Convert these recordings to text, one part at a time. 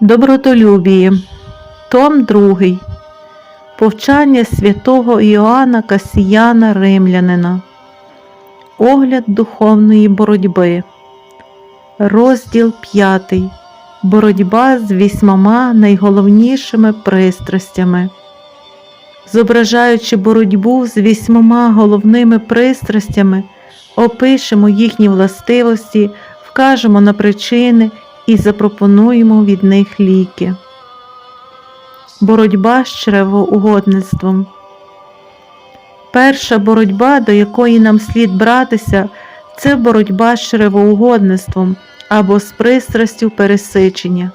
Добротолюбії, Том 2. Повчання святого Іоанна Касіяна Римлянина. Огляд духовної боротьби. Розділ 5. Боротьба з вісьмома найголовнішими пристрастями. Зображаючи боротьбу з вісьмома головними пристрастями, опишемо їхні властивості, вкажемо на причини і запропонуємо від них ліки. Боротьба з чревоугодництвом. Перша боротьба, до якої нам слід братися, це боротьба з чревоугодництвом або з пристрастю пересичення.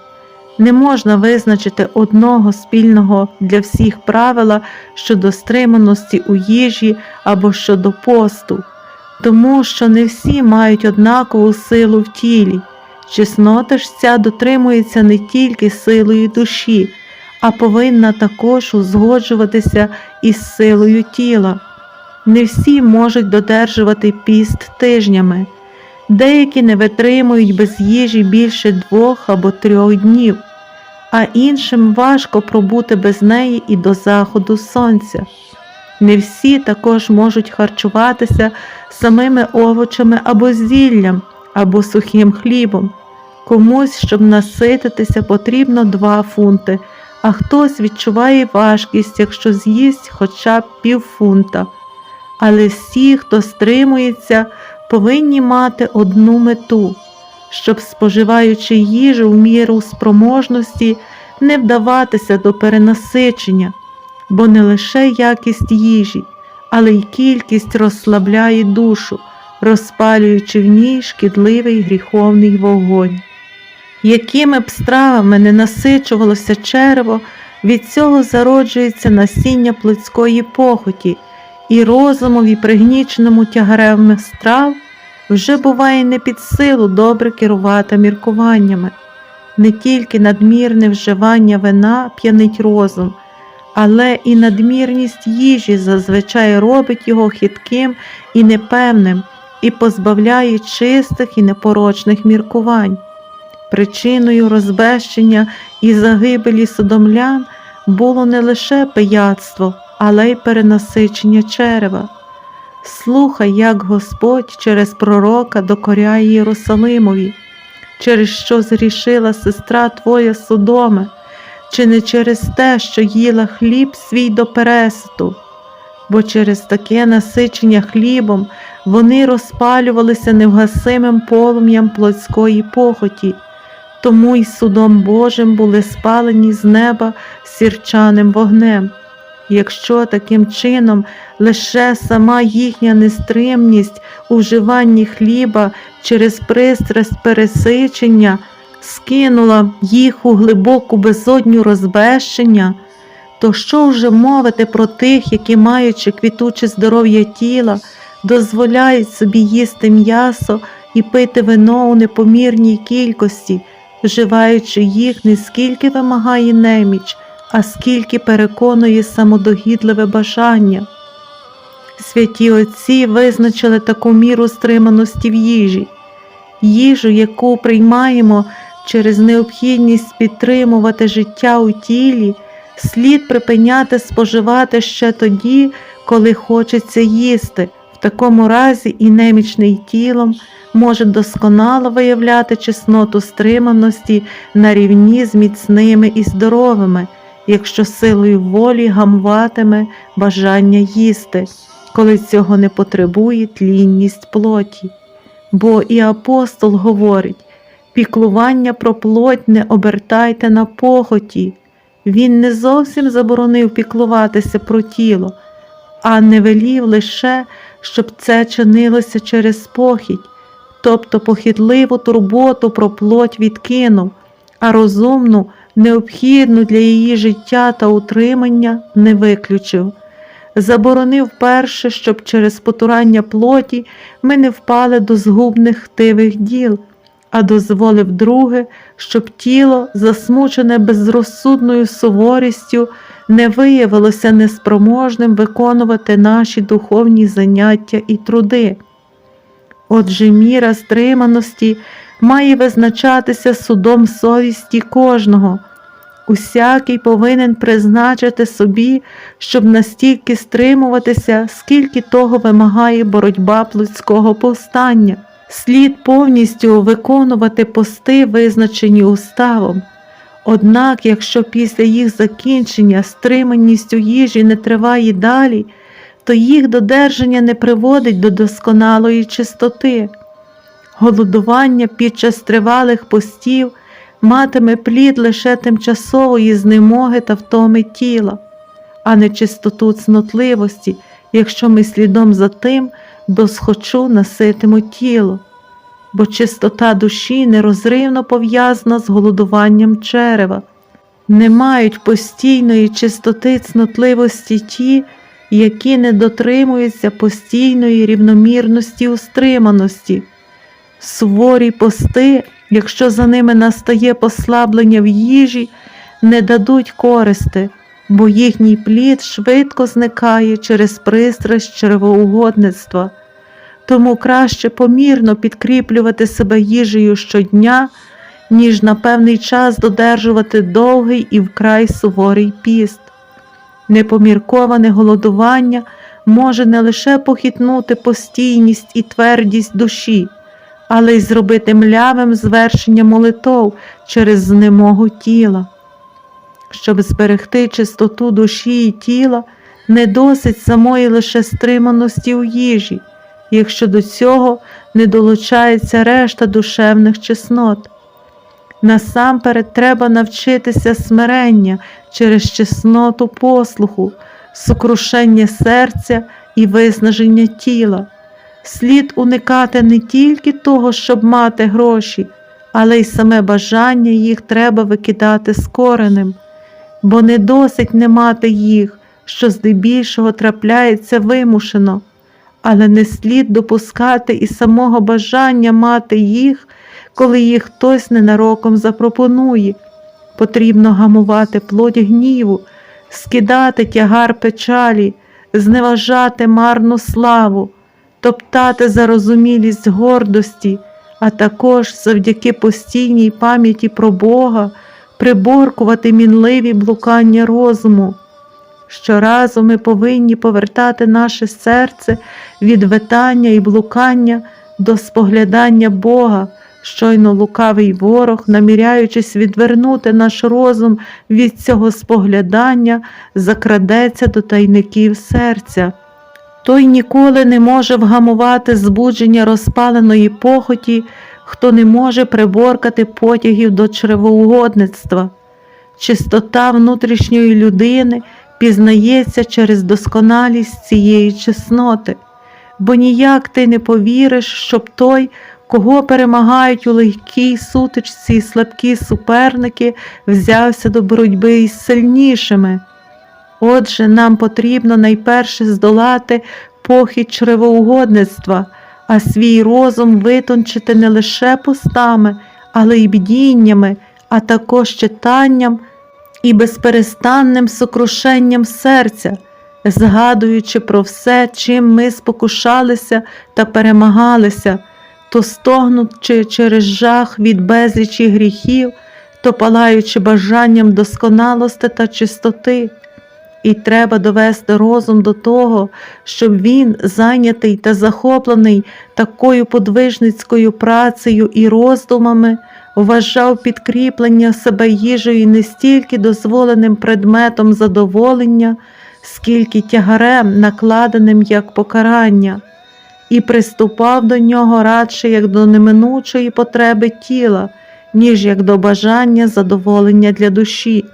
Не можна визначити одного спільного для всіх правила щодо стриманості у їжі або щодо посту, тому що не всі мають однакову силу в тілі. Чеснота ж ця дотримується не тільки силою душі, а повинна також узгоджуватися із силою тіла. Не всі можуть додержувати піст тижнями, деякі не витримують без їжі більше двох або трьох днів, а іншим важко пробути без неї і до заходу сонця. Не всі також можуть харчуватися самими овочами або зіллям, або сухим хлібом. Комусь, щоб насититися, потрібно 2 фунти, а хтось відчуває важкість, якщо з'їсть хоча б півфунта. Але всі, хто стримується, повинні мати одну мету, щоб, споживаючи їжу в міру спроможності, не вдаватися до перенасичення, бо не лише якість їжі, але й кількість розслабляє душу, розпалюючи в ній шкідливий гріховний вогонь. Якими б стравами не насичувалося черево, від цього зароджується насіння плотської похоті, і розумові, пригніченому тягарем страв, вже буває не під силу добре керувати міркуваннями. Не тільки надмірне вживання вина п'янить розум, але і надмірність їжі зазвичай робить його хитким і непевним і позбавляє чистих і непорочних міркувань. Причиною розбещення і загибелі содомлян було не лише пияцтво, але й перенасичення черева. Слухай, як Господь через пророка докоряє Єрусалимові, через що зрішила сестра твоя Содоми, чи не через те, що їла хліб свій до переситу, бо через таке насичення хлібом вони розпалювалися невгасимим полум'ям плотської похоті тому й судом Божим були спалені з неба сірчаним вогнем. Якщо таким чином лише сама їхня нестримність у вживанні хліба через пристрасть пересичення скинула їх у глибоку безодню розбещення, то що вже мовити про тих, які, маючи квітуче здоров'я тіла, дозволяють собі їсти м'ясо і пити вино у непомірній кількості, вживаючи їх не скільки вимагає неміч, а скільки переконує самодогідливе бажання. Святі Отці визначили таку міру стриманості в їжі, їжу, яку приймаємо через необхідність підтримувати життя у тілі, слід припиняти споживати ще тоді, коли хочеться їсти. Такому разі і немічний тілом може досконало виявляти чесноту стриманості на рівні з міцними і здоровими, якщо силою волі гамуватиме бажання їсти, коли цього не потребує тлінність плоті. Бо і апостол говорить піклування про плоть не обертайте на похоті. Він не зовсім заборонив піклуватися про тіло, а не велів лише, щоб це чинилося через похідь, тобто похідливу турботу про плоть відкинув, а розумну, необхідну для її життя та утримання не виключив. Заборонив перше, щоб через потурання плоті ми не впали до згубних хтивих діл, а дозволив друге, щоб тіло, засмучене безрозсудною суворістю, не виявилося неспроможним виконувати наші духовні заняття і труди. Отже, міра стриманості має визначатися судом совісті кожного. Усякий повинен призначити собі, щоб настільки стримуватися, скільки того вимагає боротьба плотського повстання. Слід повністю виконувати пости, визначені уставом. Однак, якщо після їх закінчення стриманість у їжі не триває далі, то їх додержання не приводить до досконалої чистоти. Голодування під час тривалих постів матиме плід лише тимчасової знемоги та втоми тіла, а не чистоту цнотливості, якщо ми слідом за тим досхочу наситимо тіло, бо чистота душі нерозривно пов'язана з голодуванням черева. Не мають постійної чистоти цнотливості ті, які не дотримуються постійної рівномірності устриманості. Суворі пости, якщо за ними настає послаблення в їжі, не дадуть користи, бо їхній плід швидко зникає через пристрасть червоугодництва. Тому краще помірно підкріплювати себе їжею щодня, ніж на певний час додержувати довгий і вкрай суворий піст. Непомірковане голодування може не лише похитнути постійність і твердість душі, але й зробити млявим звершення молитов через знемогу тіла. Щоб зберегти чистоту душі і тіла, не досить самої лише стриманості у їжі, якщо до цього не долучається решта душевних чеснот. Насамперед треба навчитися смирення через чесноту послуху, сокрушення серця і виснаження тіла. Слід уникати не тільки того, щоб мати гроші, але й саме бажання їх треба викидати з коренем, бо не досить не мати їх, що здебільшого трапляється вимушено, але не слід допускати і самого бажання мати їх, коли їх хтось ненароком запропонує. Потрібно гамувати плоть гніву, скидати тягар печалі, зневажати марну славу, топтати зарозумілість гордості, а також завдяки постійній пам'яті про Бога приборкувати мінливі блукання розуму. Щоразу ми повинні повертати наше серце від витання і блукання до споглядання Бога. Щойно лукавий ворог, наміряючись відвернути наш розум від цього споглядання, закрадеться до тайників серця. Той ніколи не може вгамувати збудження розпаленої похоті, хто не може приборкати потягів до чревоугодництва. Чистота внутрішньої людини пізнається через досконалість цієї чесноти, бо ніяк ти не повіриш, щоб той, кого перемагають у легкій сутичці і слабкі суперники, взявся до боротьби із сильнішими. Отже, нам потрібно найперше здолати похід чревоугодництва, а свій розум витончити не лише постами, але й бдіннями, а також читанням і безперестанним сокрушенням серця, згадуючи про все, чим ми спокушалися та перемагалися, то стогнучи через жах від безлічі гріхів, то палаючи бажанням досконалости та чистоти. І треба довести розум до того, щоб він, зайнятий та захоплений такою подвижницькою працею і роздумами, вважав підкріплення себе їжею не стільки дозволеним предметом задоволення, скільки тягарем, накладеним як покарання, і приступав до нього радше як до неминучої потреби тіла, ніж як до бажання задоволення для душі.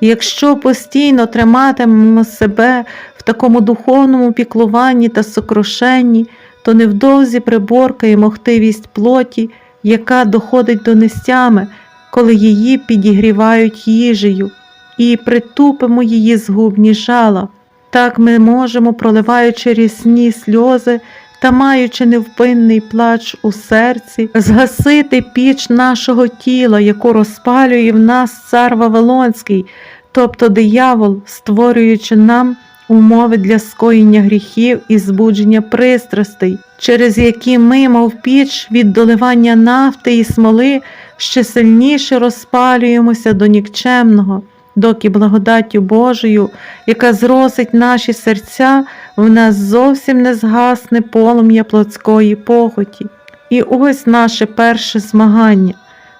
Якщо постійно триматимемо себе в такому духовному піклуванні та сокрушенні, то невдовзі приборкаємо хтивість плоті, яка доходить до нестями, коли її підігрівають їжею, і притупимо її згубні жала. Так ми можемо, проливаючи рісні сльози та маючи невпинний плач у серці, згасити піч нашого тіла, яку розпалює в нас цар Вавилонський, тобто диявол, створюючи нам умови для скоєння гріхів і збудження пристрастей, через які ми, мов піч від доливання нафти і смоли, ще сильніше розпалюємося до нікчемного, доки благодаттю Божою, яка зросить наші серця, в нас зовсім не згасне полум'я плотської похоті. І ось наше перше змагання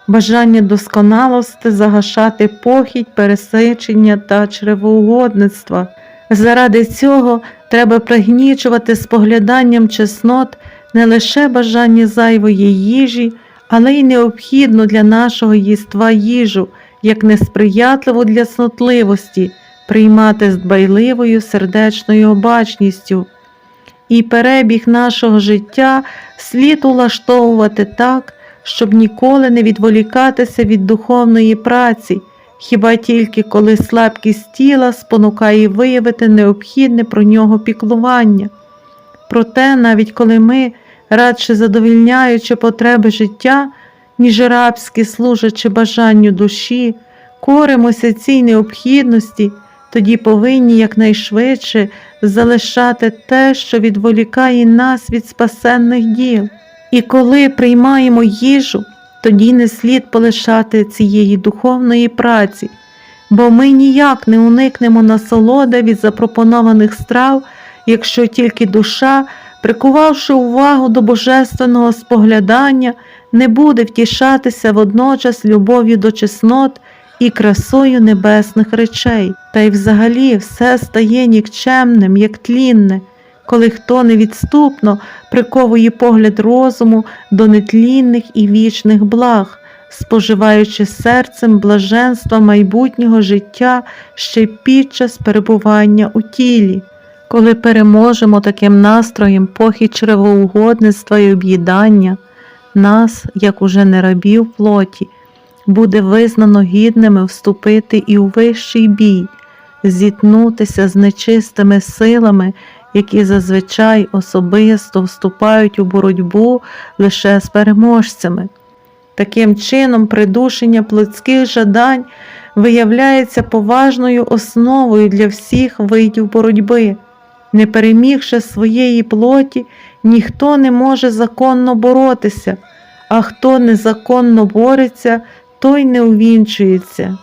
бажання досконалости загашати похідь, пересичення та чревоугодництва. Заради цього треба пригнічувати спогляданням чеснот не лише бажання зайвої їжі, але й необхідну для нашого їства їжу, як несприятливу для снотливості, приймати з дбайливою сердечною обачністю. І перебіг нашого життя слід улаштовувати так, щоб ніколи не відволікатися від духовної праці, хіба тільки коли слабкість тіла спонукає виявити необхідне про нього піклування. Проте, навіть коли ми, радше задовільняючи потреби життя, ніж рабські служачи бажанню душі, коримося цій необхідності, тоді повинні якнайшвидше залишати те, що відволікає нас від спасенних діл. І коли приймаємо їжу, тоді не слід полишати цієї духовної праці, бо ми ніяк не уникнемо насолоди від запропонованих страв, якщо тільки душа, прикувавши увагу до божественного споглядання, не буде втішатися водночас любов'ю до чеснот і красою небесних речей, та й взагалі все стає нікчемним, як тлінне, коли хто невідступно приковує погляд розуму до нетлінних і вічних благ, споживаючи серцем блаженства майбутнього життя ще під час перебування у тілі. Коли переможемо таким настроєм похід чревоугодництва і об'їдання, нас, як уже не рабів плоті, буде визнано гідними вступити і у вищий бій, зіткнутися з нечистими силами, які зазвичай особисто вступають у боротьбу лише з переможцями. Таким чином, придушення плотських жадань виявляється поважною основою для всіх видів боротьби. Не перемігши своєї плоті, ніхто не може законно боротися, а хто незаконно бореться, той не увінчується.